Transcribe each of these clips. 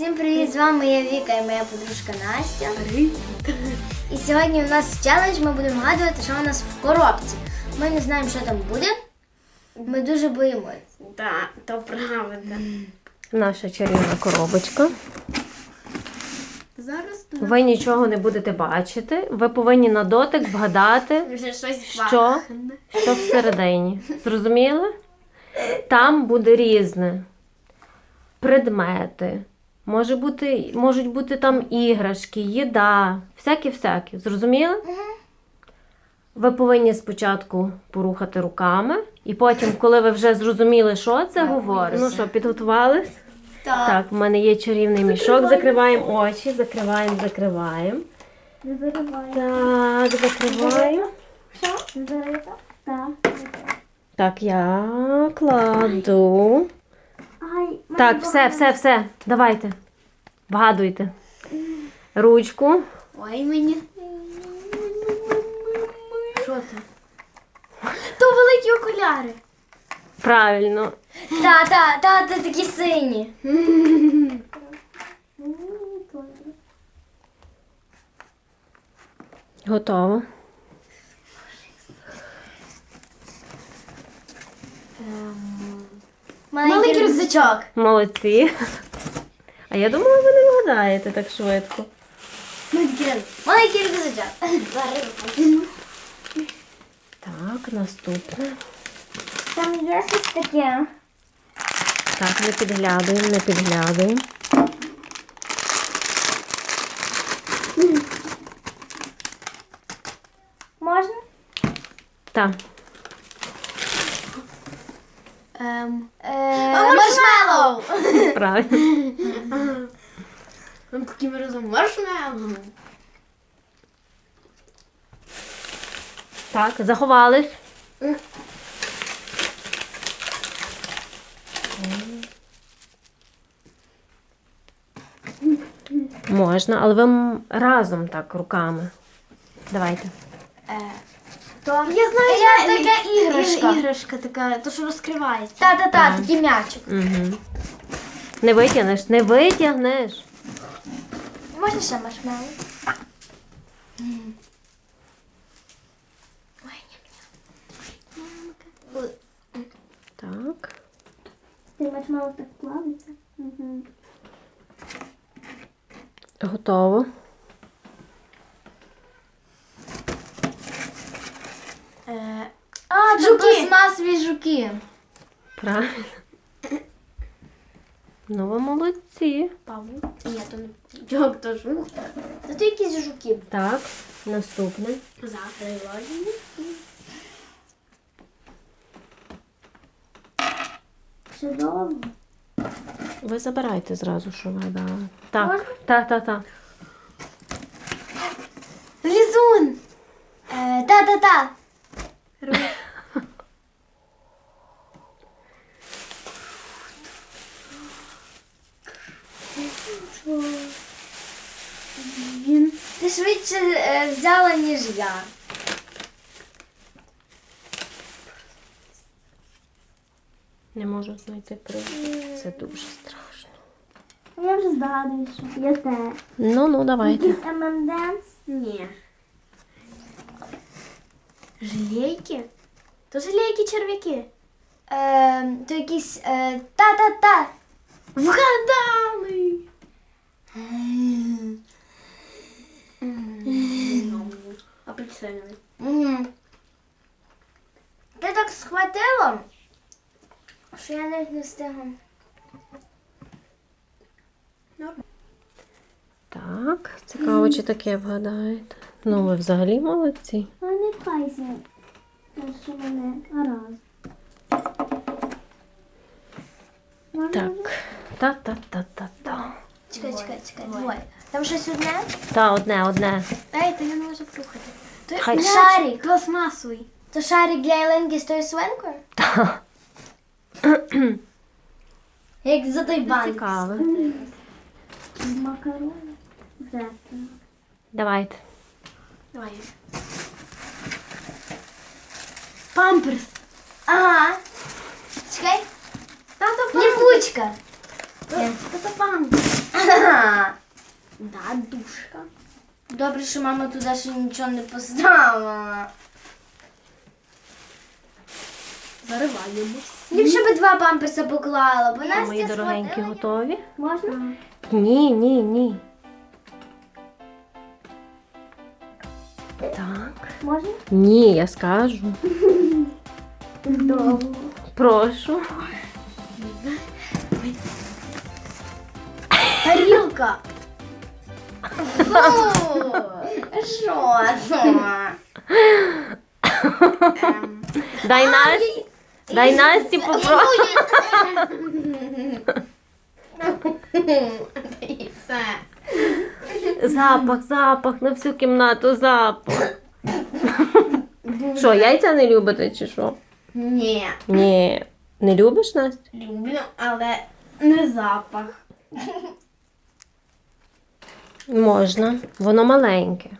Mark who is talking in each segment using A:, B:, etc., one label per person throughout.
A: Всім привіт! З вами я Віка і моя подружка Настя. І сьогодні у нас челендж. Ми будемо вгадувати, що у нас в коробці. Ми не знаємо, що там буде. Ми дуже боїмося.
B: Так, то правда.
C: Наша чарівна коробочка.
B: Зараз
C: Ви нічого не будете бачити. Ви повинні на дотик вгадати,
B: вже щось
C: що,
B: пахне.
C: що всередині. Зрозуміли? Там буде різне. Предмети. Може бути, можуть бути там іграшки, їда, всякі-всякі. Зрозуміли? Ви повинні спочатку порухати руками, і потім, коли ви вже зрозуміли, що це говорить. Ну що, підготувались? Так, в мене є чарівний мішок. Закриваємо очі, закриваємо, закриваємо. Так, закриваємо. Так, я кладу. Так, все, все, все. Давайте. Вгадуйте. Ручку.
B: Ой, мені. Що це? То великі окуляри.
C: Правильно.
A: Та, та, та, та такі сині.
C: Готово.
A: Маленький рюкзачок.
C: Молодці. А я думала, ви не вгадаєте так швидко.
A: Маленький рюкзачок.
C: Так, наступне.
A: Там є щось таке.
C: Так, не підглядуємо, не підглядуємо.
A: Можна?
C: Так.
B: Ем,
A: Е, маршмеллоу.
C: Правильно.
B: там таким разом маршмеллоу.
C: Так, заховались. Можна, але ви м- разом так руками. Давайте.
A: То...
B: Я знаю,
A: Я
B: знаю.
A: така іграшка.
B: Іграшка така, то що розкривається.
A: Та, та, та, такий м'ячик.
C: Угу. Не витягнеш, не витягнеш.
A: Можна ще маршмеллоу?
C: Так.
A: Ти маршмеллоу так плавиться?
C: Готово.
B: Е,
A: А, це
B: Жуки.
A: Пластмасові жуки.
C: Правильно. Ну, ви молодці.
B: Павло. Ні, то не Джок, то жук.
A: Це то якісь жуки.
C: Так, наступне.
B: Закриваємо.
A: Чудово.
C: Ви забирайте зразу, що ви дали. Так, так, так, так. знайти привід. Це дуже страшно.
A: Я вже здогадую, що я те.
C: Ну, ну, давайте.
A: M&M's.
B: Ні. Жилейки? То жилейки черв'яки.
A: Е, то якісь е, та-та-та.
B: Вгадали! Апельсиновий.
A: Угу. Ти так схватила, Що я навіть не встигла.
C: Так, цікаво, чи таке вгадаєте. Ну, ви взагалі молодці.
A: А не пайся, що мене раз.
C: Так. Та-та-та-та-та.
A: Чекай, чекай, чекай, двоє. Там щось одне?
C: Та, одне, одне.
B: Ей, ти не можеш слухати.
C: Хай-
A: Шарик.
B: Пластмасовий.
A: То шарик для Еленки з тою свинкою?
C: Та.
A: Як за той банк.
C: Цікаво.
A: З макарони.
C: Давайте.
B: Давай. Памперс.
A: Ага. Чекай.
B: Тато
A: Ліпучка.
B: Тато памперс.
A: душка.
B: Да, душка.
A: Добре, що мама туди ще нічого не поставила.
B: Зариваємось.
A: Ліпше би два памперса поклала, бо Настя
C: Мої дорогенькі
A: схватила.
C: готові?
B: Можна?
C: Ні, ні, ні. Так.
B: Можна?
C: Ні, я скажу.
B: Довго.
C: Прошу.
B: Тарілка.
A: Фу, Що? Що?
C: Дай Насті. Дай Насті попробуй.
A: І.
C: Запах, запах, на всю кімнату запах. Що, яйця не любите чи що?
A: Ні.
C: Ні. Не любиш Настя?
A: Люблю, але
B: Не запах.
C: Можна. Воно маленьке.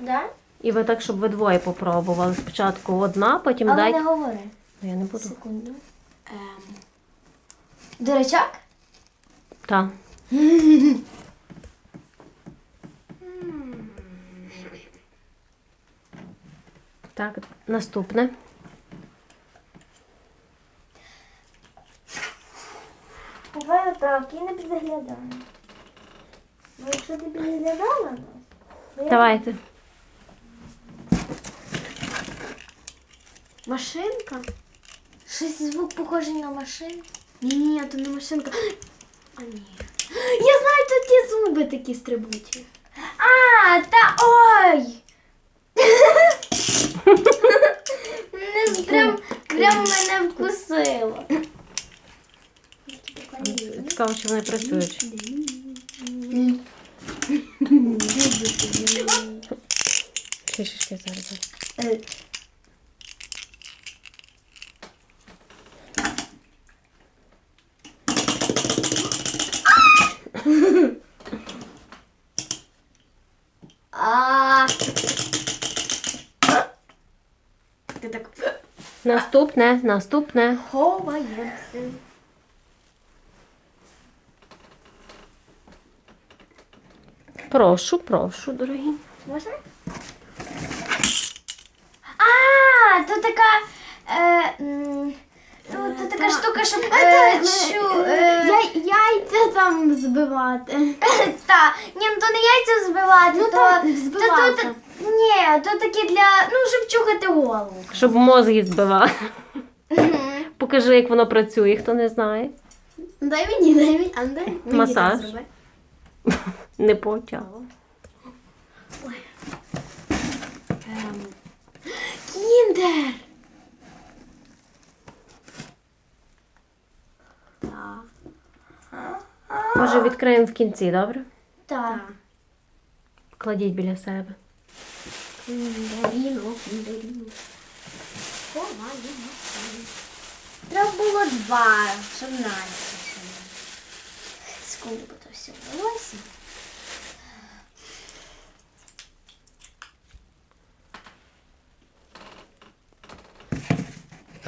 A: да?
C: І ви так, щоб ви двоє попробували. Спочатку одна, потім
A: але
C: дайте.
A: не говори.
C: Ну, Я не буду.
A: Секунду.
B: Ем.
A: Дурачок?
C: Так. Так, наступне.
A: Буває так, і не підглядаю. Бо якщо ти підглядала,
C: Давайте.
B: Машинка?
A: Щось звук похожий на машину.
B: Ні, то не машинка. А ні. Я знаю, тут ті зуби такі стрибучі.
A: А, та ой! Не прям, прям мене вкусило.
C: Цікаво, чи вони працюють. Трішечки зараз. Наступне, наступне.
B: ховаємося.
C: Прошу, прошу, дорогі.
A: можна? А, то така. Е, м, то, то така штука, щоб
B: Е,
A: е,
B: е,
A: чу,
B: е,
A: е,
B: Яйця там збивати.
A: Та, ні, ну то не яйця збивати,
B: Ну,
A: то,
B: так,
A: то,
B: збивати.
A: то, ні, то такі для, ну, щоб чухати голову.
C: Щоб мозги збивати. Покажи, як воно працює, хто не знає.
B: Дай мені, дай мені. А дай мені
C: Масаж.
B: так зроби.
C: Не потягу.
B: Ем. Кіндер. Так.
C: Може, відкриємо в кінці, добре?
A: Так.
C: Кладіть біля себе.
B: Кіндеріно. Ховаємося.
A: Треба було два, щоб Настя. Секунду, бо то все вдалося.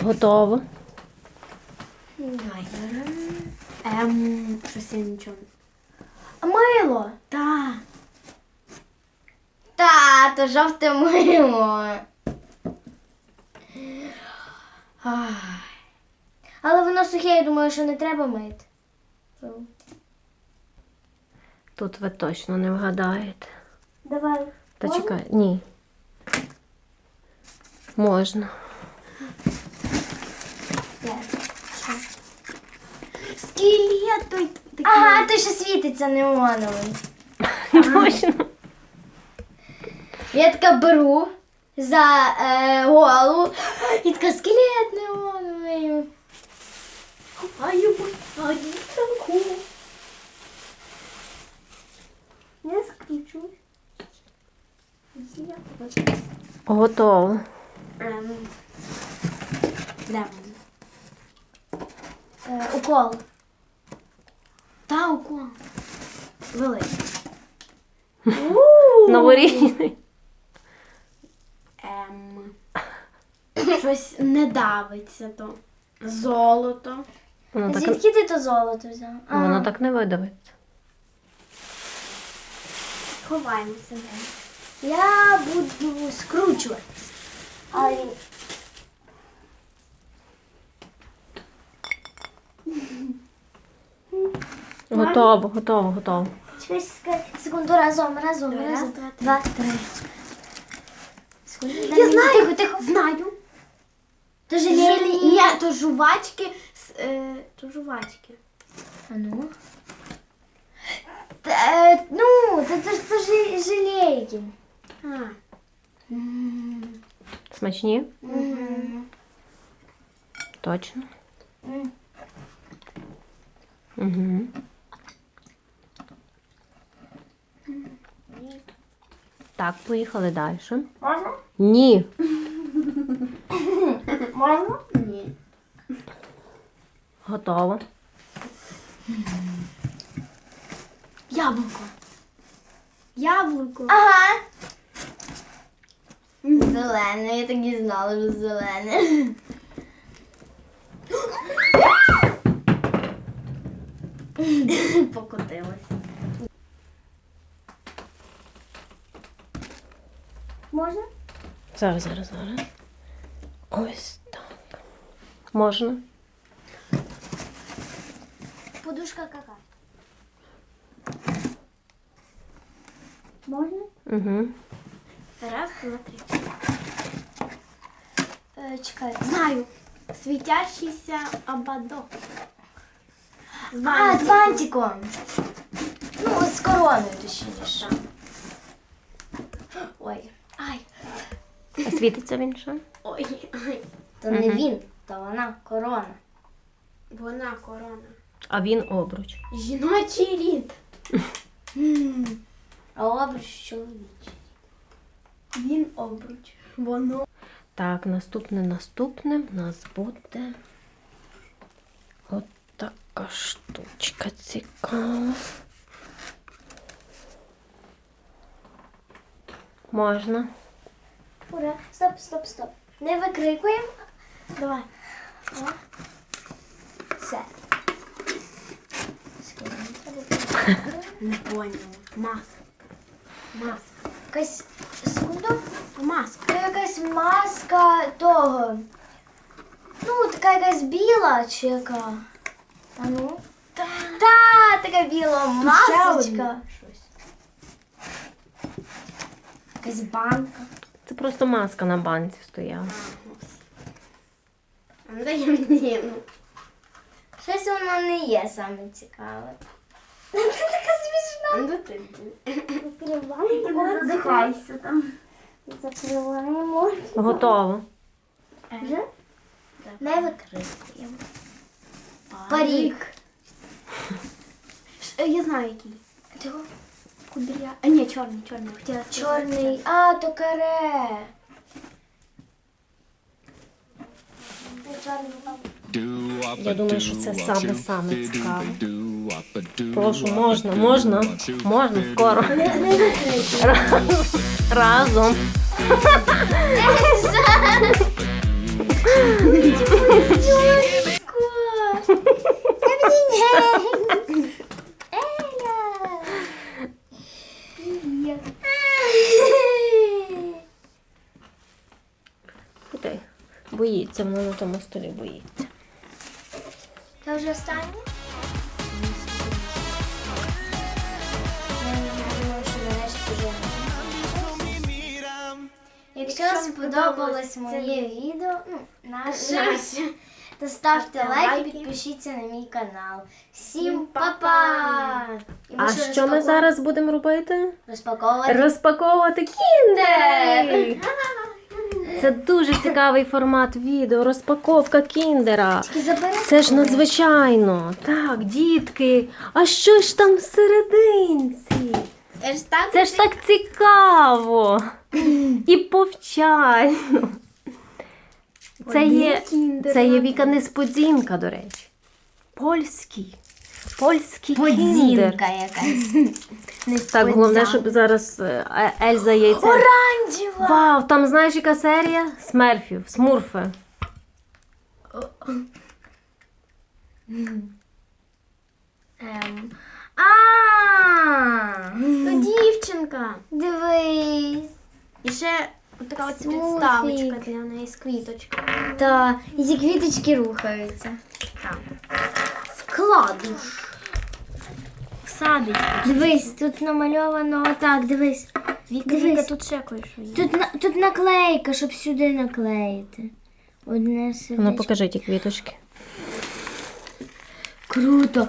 C: Готово.
B: Ем, щось я нічого.
A: Мило.
B: Та.
A: Та, то жовте мило. Але воно сухе, я думаю, що не треба мити.
C: Тут ви точно не вгадаєте.
A: Давай.
C: Та чекай, ні. Можна.
B: Скелет той.
A: Ага, то ще світиться неоновий.
C: Точно.
A: Я така беру за е, голову і така скелет неоновий.
B: А дітанку. Я скручу. Я.
C: Готово.
B: Ем. Вона?
A: Е, укол.
B: Та укол. Великий.
C: Новорічний.
B: Ем. Щось не давиться то. Золото.
C: Воно так,
A: Звідки ти то золото взяв? А,
C: воно так не видавиться.
B: Сховаємося.
A: Я буду скручуватися. Але
C: Готово, готово, готово.
A: чекай, чекай, секунду разом, разом,
B: Давай,
A: разом.
B: раз,
A: Два, три.
B: Я знаю.
A: Тихо, тихо.
B: Знаю.
A: То
B: Ні,
A: желейні.
B: ні, то жувачки. с- е, То жувачки.
A: А ну. Та, е, ну, це то, ж- то ж желейки.
B: А.
C: Смачні? Точно. Угу. Так, поїхали далі.
A: Можна?
C: Ні.
A: Можна?
B: Ні.
C: Готово.
B: Яблуко. Яблуко.
A: Ага. Зелене, я так і знала, що зелене.
B: Покотилося.
C: Зараз, зараз, зараз. Ось так. Можна?
A: Подушка кака. Можна?
C: Угу.
B: Раз, два, три.
A: Е, чекай.
B: Знаю. Світящийся ободок. З
A: А, з
B: бантиком.
A: бантиком. Ну, з короною точніше.
B: Ой.
C: Світиться він ще?
B: Ой. Ай.
A: То не він, то вона корона.
B: Вона корона.
C: А він обруч.
B: Жіночий рід.
A: А обруч чоловічий.
B: Він обруч. Воно.
C: Так, наступне, наступне в нас буде от така штучка цікава. Можна.
A: Ура. Стоп, стоп, стоп. Не викрикуємо. Давай. О. Це.
B: Не поняла. Маска. Маска.
A: Якась секунду.
B: Маска.
A: Це якась маска того. Ну, така якась біла чи яка. А ну. Та, така біла масочка. Якась банка.
C: Це просто маска на банці стояла.
B: Ну дай мені.
A: Щось воно не є саме цікаве. Це така смішна.
B: Ну.
A: Закриваємо. Задихайся там. Закриваємо.
C: Готово.
A: Вже? Не викрикуємо. Парік.
B: Е, Я знаю який. Кудря. А ні, чорний, чорний. Хотіла сказати.
A: Чорний. А, то каре.
C: Я думаю, що це саме-саме цікаве. Прошу, можна, можна, можна скоро. Разом. Куди? Боїться, вона на тому столі боїться.
A: Це вже останнє? Я думаю, що нарешті вже. Якщо сподобалось моє відео, ну, наше,
B: Наше.
A: то ставте лайк і підпишіться на мій канал. Всім
B: па-па!
A: па-па! І ми
C: А
A: ще
C: що ми
A: розпаку-
C: зараз будемо робити?
A: Розпаковувати.
C: Розпаковувати кіндер! Це дуже цікавий формат відео. Розпаковка кіндера. Це ж надзвичайно. Так, дітки. А що ж там всерединці?
B: Це ж так.
C: Це ж так цікаво і повчально. Це є, це є Віка Несподзінка, до речі. Польський. Польський кіндер.
A: Подзінка якась.
C: Так, головне, щоб зараз е, Е- Ельза яйця.
A: Оранжева!
C: Вау, там знаєш яка серія? Смерфів, смурфи.
A: Ем. А.
B: То дівчинка. така от підставочка для неї з квіточками.
A: Та і ці квіточки рухаються.
B: Вкладуш. Всадить.
A: Дивись, тут намальовано отак, дивись.
B: Віка,
A: Дивись.
B: Віка, тут ще кое-що є.
A: Тут, на- тут наклейка, щоб сюди наклеїти. Одне
C: Ну, покажи ті квіточки.
A: Круто.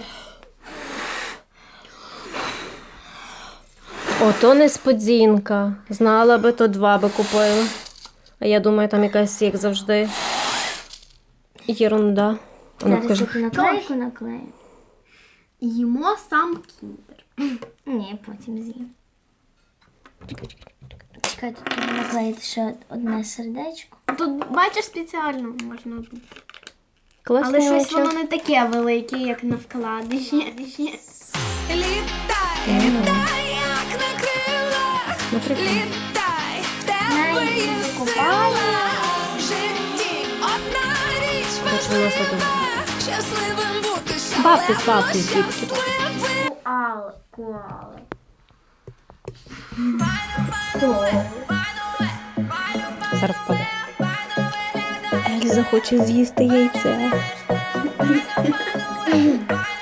C: Ото несподзінка. Знала би, то два би купила. А я думаю, там якась, як завжди, єрунда. Ну,
A: Зараз
C: покажи.
A: я ту наклейку наклею.
B: Їмо сам кіндер.
A: Ні, потім з'їм. Чекай, тут треба наклеїти ще одне сердечко.
B: Тут, бачиш, спеціально можна.
C: Класні
B: Але щось воно не таке велике, як на вкладиші.
D: Літай, літай, як на крилах, літай, в тебе є сила. В житті одна річ важлива, щасливим бути,
C: Бабки,
D: шалено
C: бабки, звідки?
D: щасливим.
B: Куали, куали.
C: Зараз впаде. Ельза хоче з'їсти яйце.